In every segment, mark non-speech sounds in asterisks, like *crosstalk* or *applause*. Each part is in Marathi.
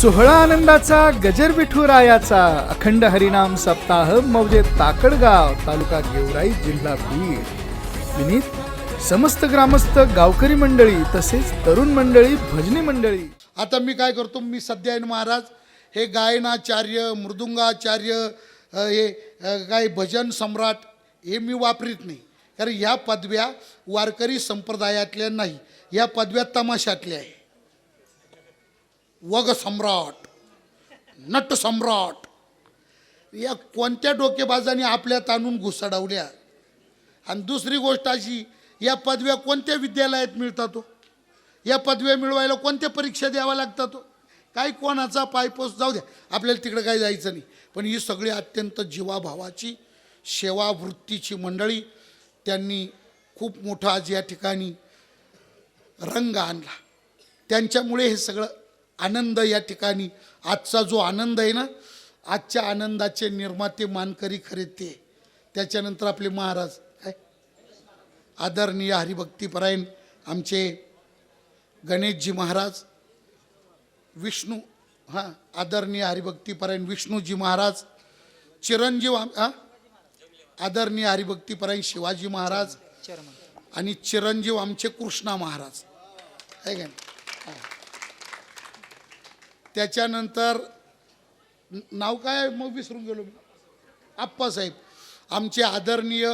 सोहळा आनंदाचा गजर विठुरायाचा अखंड हरिनाम सप्ताह मौजे ताकडगाव तालुका गेवराई जिल्हा बीड. विनीत समस्त ग्रामस्थ गावकरी मंडळी तसेच तरुण मंडळी भजनी मंडळी. आता मी काय करतो मी सध्यायन महाराज हे गायनाचार्य मृदुंगाचार्य हे काय भजन सम्राट हे मी वापरीत नाही. कारण ह्या पदव्या वारकरी संप्रदायातल्या नाही ह्या पदव्या तमाशातल्या आहे वग सम्राट नट सम्राट. या कोणत्या डोकेबाजाने आपल्यात आणून घुसडावल्या? आणि दुसरी गोष्ट अशी या पदव्या कोणत्या विद्यालयात मिळतात हो? या पदव्या मिळवायला कोणत्या परीक्षा द्याव्या लागतात हो? काही कोणाचा पायपोस जाऊ द्या आपल्याला तिकडं काही जायचं नाही. पण ही सगळी अत्यंत जीवाभावाची सेवावृत्तीची मंडळी त्यांनी खूप मोठा आज या ठिकाणी रंग आणला. त्यांच्यामुळे हे सगळं आनंद या ठिकाणी. आजचा जो आनंद आहे ना आजच्या आनंदाचे निर्माते मानकरी खरे ते. त्याच्यानंतर आपले महाराज काय? आदरणीय हरिभक्तीपरायण आमचे गणेशजी महाराज विष्णू हां आदरणीय हरिभक्तीपरायण विष्णूजी महाराज चिरंजीव आम- हां? आदरणीय हरिभक्तीपरायण शिवाजी महाराज आणि चिरंजीव आमचे कृष्णा महाराज. आहे का. त्याच्यानंतर नाव काय मग विसरून गेलो मी. आप्पासाहेब. आमचे आदरणीय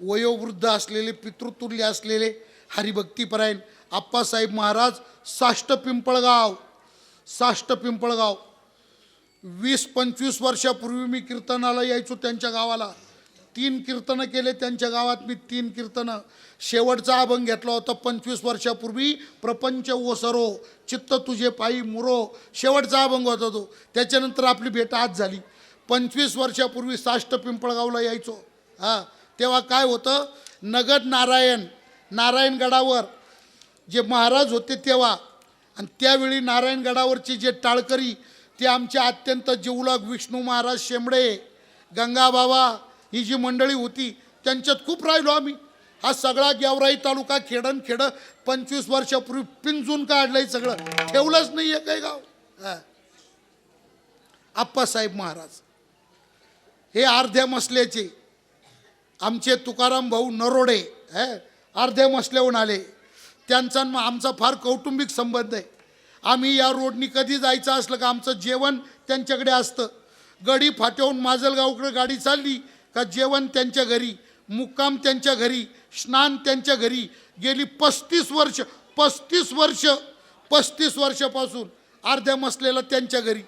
वयोवृद्ध असलेले पितृतुल्य असलेले हरिभक्तीपरायण आप्पासाहेब महाराज साष्ट पिंपळगाव साष्ट पिंपळगाव. वीस पंचवीस वर्षापूर्वी मी कीर्तनाला यायचो त्यांच्या गावाला. तीन कीर्तनं केले त्यांच्या गावात मी तीन कीर्तनं. शेवटचा अभंग घेतला होता पंचवीस वर्षापूर्वी प्रपंच ओसरो चित्त तुझे पायी मुरो. शेवटचा अभंग होता तो. त्याच्यानंतर आपली भेट आज झाली. पंचवीस वर्षापूर्वी साष्ट पिंपळगावला यायचो. हां तेव्हा काय होतं? नगद नारायण नारायणगडावर जे महाराज होते तेव्हा आणि त्यावेळी नारायणगडावरचे जे टाळकरी ते आमचे अत्यंत जिवलग विष्णू महाराज शेंबडे गंगाबाबा ही जी मंडळी होती त्यांच्यात खूप राहिलो आम्ही. हा सगळा गेवराई तालुका खेडन खेडं पंचवीस वर्षापूर्वी पिंजून काढलंय सगळं. ठेवलंच नाही आहे काही गाव. आप्पासाहेब महाराज. हे अर्ध्या मसल्याचे. आमचे तुकाराम भाऊ नरोडे हे अर्ध्या मसल्याहून आले. त्यांचा मग आमचा फार कौटुंबिक संबंध आहे. आम्ही या रोडनी कधी जायचं असलं का आमचं जेवण त्यांच्याकडे असतं. गडी फाट्याहून माजलगावकडे गाडी चालली का जेवण त्यांच्या घरी मुक्काम त्यांच्या घरी स्नान त्यांच्या घरी गेली पस्तीस वर्ष पस्तीस वर्ष पस्तीस वर्षापासून अर्ध्या मसलेला त्यांच्या घरी.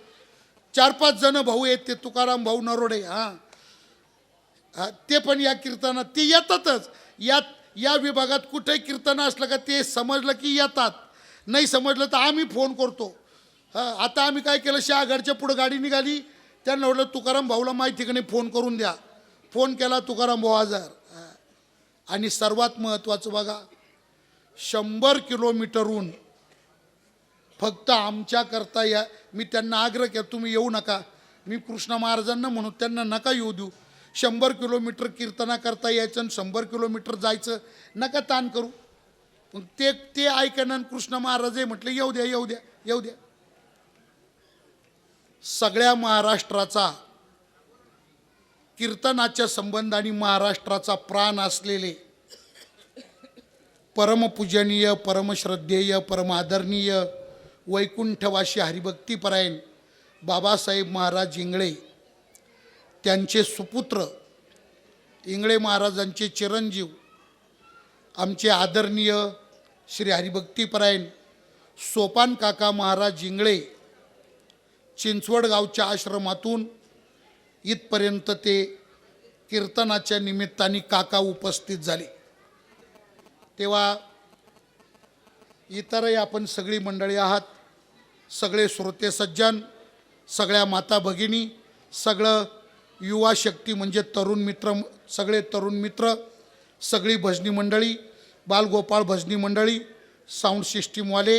चार पाच जण भाऊ आहेत ते तुकाराम भाऊ नरोडे हां. ते पण या कीर्तनात ते येतातच. यात या विभागात कुठेही कीर्तन असलं का ते समजलं की येतात. नाही समजलं तर आम्ही फोन करतो. हां आता आम्ही काय केलं शहागडच्या पुढं गाडी निघाली. त्यांना म्हटलं तुकाराम भाऊला माहिती ठिकाणी फोन करून द्या. फोन केला तुकाराम बोआजार आणि सर्वात महत्त्वाचं बघा शंभर किलोमीटरहून फक्त आमच्याकरता या मी त्यांना आग्रह केला तुम्ही येऊ नका. मी कृष्ण महाराजांना म्हणू त्यांना नका येऊ देऊ. शंभर किलोमीटर कीर्तना करता यायचं आणि शंभर किलोमीटर जायचं नका ताण करू. मग ते ते ऐकणं आणि कृष्ण महाराज हे म्हटलं येऊ द्या येऊ द्या येऊ द्या. सगळ्या महाराष्ट्राचा कीर्तनाच्या संबंधाने महाराष्ट्राचा प्राण असलेले परमपूजनीय परमश्रद्धेय परमादरणीय वैकुंठवासी हरिभक्तीपरायण बाबासाहेब महाराज इंगळे त्यांचे सुपुत्र इंगळे महाराजांचे चिरंजीव आमचे आदरणीय श्री हरिभक्तीपरायण सोपान काका महाराज इंगळे चिंचवड गावच्या आश्रमातून इथपर्यंत ते कीर्तनाच्या निमित्ताने काका उपस्थित झाले. तेव्हा इतरही आपण सगळी मंडळी आहात सगळे श्रोते सज्जन सगळ्या माता भगिनी सगळं युवा शक्ती म्हणजे तरुण मित्र सगळे तरुण मित्र सगळी भजनी मंडळी बालगोपाळ भजनी मंडळी साऊंड सिस्टीमवाले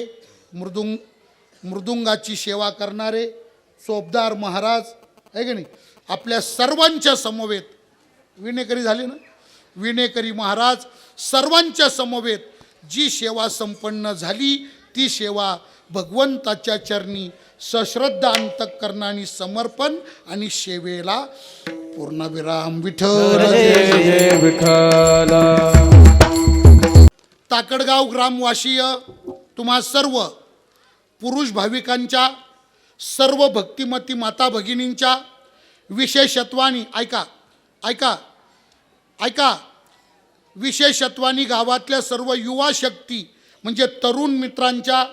मृदुंग मृदुंगाची सेवा करणारे चोपदार महाराज आहे की नाही? आपल्या सर्वांच्या समवेत. विणेकरी झाले ना? विणेकरी महाराज सर्वांच्या समवेत जी सेवा संपन्न झाली ती सेवा भगवंताच्या चरणी सश्रद्धा अंतकरणाने समर्पण आणि सेवेला पूर्णविराम विठ्ठल. विठ्ठल. ताकडगाव ग्रामवासीय तुम्हा सर्व पुरुष भाविकांच्या सर्व भक्तिमती माता भगिनींच्या विशेषत्वानी ऐका ऐका ऐका. विशेषत्वानी गावातल्या सर्व युवा शक्ती म्हणजे तरुण मित्रांच्या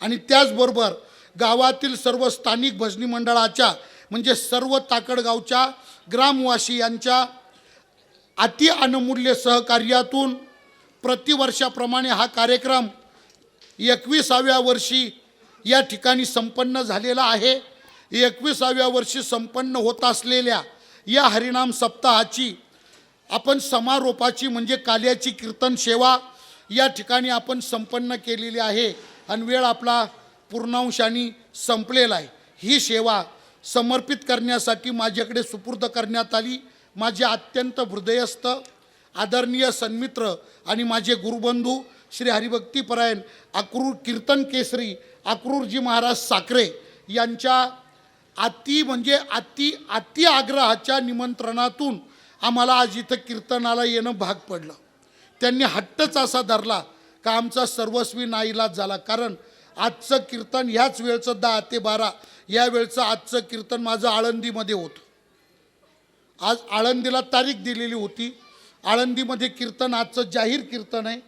आणि त्याचबरोबर गावातील सर्व स्थानिक भजनी मंडळाच्या म्हणजे सर्व ताकडगावच्या ग्रामवासियांच्या अति अनमूल्य सहकार्यातून प्रतिवर्षाप्रमाणे हा कार्यक्रम एकविसाव्या वर्षी या ठिकाणी संपन्न झालेला आहे. एकविसाव्या वर्षी संपन्न होत असलेल्या या हरिनाम सप्ताहाची आपण समारोपाची म्हणजे काल्याची कीर्तन सेवा या ठिकाणी आपण संपन्न केलेली आहे. आणि वेळ आपला पूर्णांशाने संपलेला आहे. ही सेवा समर्पित करण्यासाठी माझ्याकडे सुपूर्द करण्यात आली. माझे अत्यंत हृदयस्थ आदरणीय सन्मित्र आणि माझे गुरुबंधू श्री हरिभक्तीपरायण अक्रूर कीर्तन केसरी अक्रूरजी महाराज साखरे यांच्या अति म्हणजे अति अति आग्रहाच्या निमंत्रणातून आम्हाला आज इथं कीर्तनाला येणं भाग पडलं. त्यांनी हट्टच असा धरला का आमचा सर्वस्वी नाईलाज झाला. कारण आजचं कीर्तन ह्याच वेळचं दहा ते बारा या वेळचं आजचं कीर्तन माझं आळंदीमध्ये होतं. आज आळंदीला तारीख दिलेली होती. आळंदीमध्ये कीर्तन आजचं जाहीर कीर्तन आहे.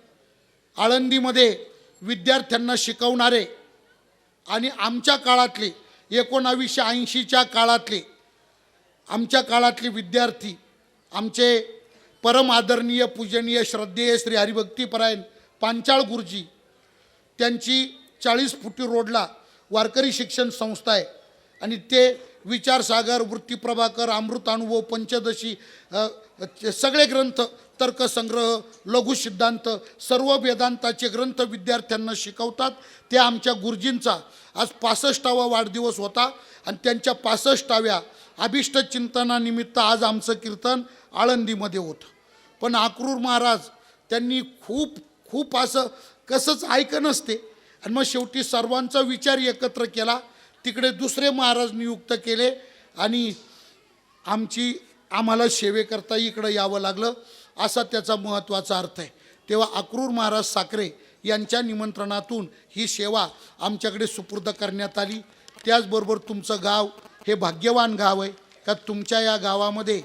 आळंदीमध्ये विद्यार्थ्यांना शिकवणारे आणि आमच्या काळातले एकोणावीसशे ऐंशीच्या काळातले आमच्या काळातले विद्यार्थी आमचे परम आदरणीय पूजनीय श्रद्धेय श्री हरिभक्तीपरायण पांचाळ गुरुजी त्यांची चाळीस फुटी रोडला वारकरी शिक्षण संस्था आहे. आणि ते विचारसागर वृत्तीप्रभाकर अमृतानुभव पंचदशी सगळे ग्रंथ तर्कसंग्रह लघुसिद्धांत सर्व वेदांताचे ग्रंथ विद्यार्थ्यांना शिकवतात. ते आमच्या गुरुजींचा आज पासष्टावा वाढदिवस होता आणि त्यांच्या पासष्टाव्या अभिष्ट चिंतनानिमित्त आज आमचं कीर्तन आळंदीमध्ये होतं. पण आक्रूर महाराज त्यांनी खूप खूप असं कसंच ऐकत नसते आणि मग शेवटी सर्वांचा विचार एकत्र केला. तिकडे दुसरे महाराज नियुक्त केले आणि आमची आम्हाला सेवेकरता इकडं यावं लागलं असा त्याचा महत्त्वाचा अर्थ आहे. तेव्हा अक्रूर महाराज साखरे यांच्या निमंत्रणातून ही सेवा आमच्याकडे सुपूर्द करण्यात आली. त्याचबरोबर तुमचं गाव हे भाग्यवान गाव आहे. का तुमच्या या गावामध्ये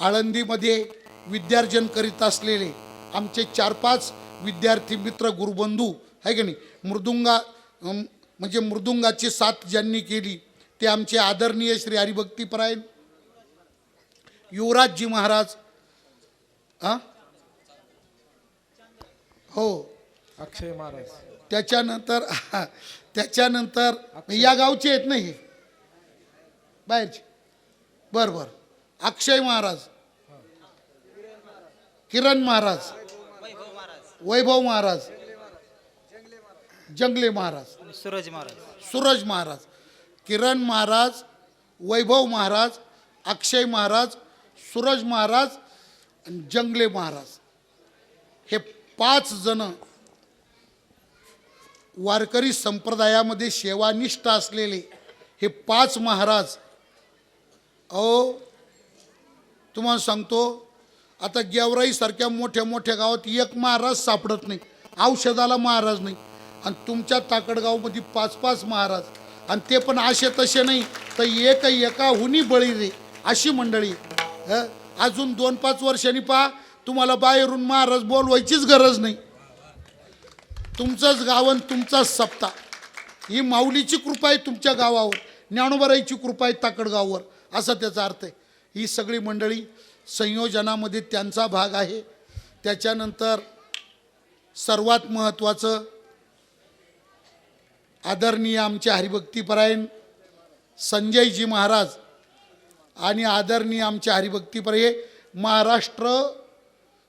आळंदीमध्ये विद्यार्जन करीत असलेले आमचे चार पाच विद्यार्थी मित्र गुरुबंधू आहे की नाही? मृदुंगा म्हणजे मृदुंगाची साथ ज्यांनी केली ते आमचे आदरणीय श्री हरिभक्तीपरायण युवराजजी महाराज हां हो. अक्षय महाराज. त्याच्यानंतर *laughs* त्याच्यानंतर या गावचे आहेत ना हे? बाहेरचे. बरं बरं. अक्षय महाराज. किरण महाराज. वैभव महाराज. जंगले महाराज. सूरज महाराज. सूरज महाराज किरण महाराज वैभव महाराज अक्षय महाराज सूरज महाराज आणि जंगले महाराज. हे पाच जण वारकरी संप्रदायामध्ये सेवानिष्ठ असलेले हे पाच महाराज. अहो तुम्हाला सांगतो आता गेवराईसारख्या मोठ्या मोठ्या गावात एक महाराज सापडत नाही औषधाला महाराज नाही. आणि तुमच्या ताकडगावमध्ये पाच पाच महाराज. आणि ते पण असे तसे नाही तर एक एकाहुनी बळी रे अशी मंडळी. अजून दोन पाच वर्षांनी पहा तुम्हाला बाहेरून महाराज बोलवायचीच गरज नाही. तुमचंच गावन तुमचाच सप्ता ही माऊलीची कृपा आहे तुमच्या गावावर ज्ञानोबराईची कृपा आहे ताकडगाववर असा त्याचा अर्थ आहे. ही सगळी मंडळी संयोजनामध्ये त्यांचा भाग आहे. त्याच्यानंतर सर्वात महत्त्वाचं आदरणीय आमचे हरिभक्तीपरायण संजयजी महाराज आणि आदरणीय आमचे हरिभक्तीपर हे महाराष्ट्र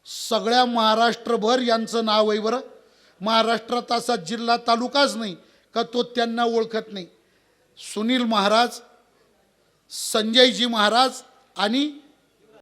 सगळ्या महाराष्ट्रभर यांचं नाव आहे बरं. महाराष्ट्रात असा जिल्हा तालुकाच नाही का तो त्यांना ओळखत नाही. सुनील महाराज संजयजी महाराज आणि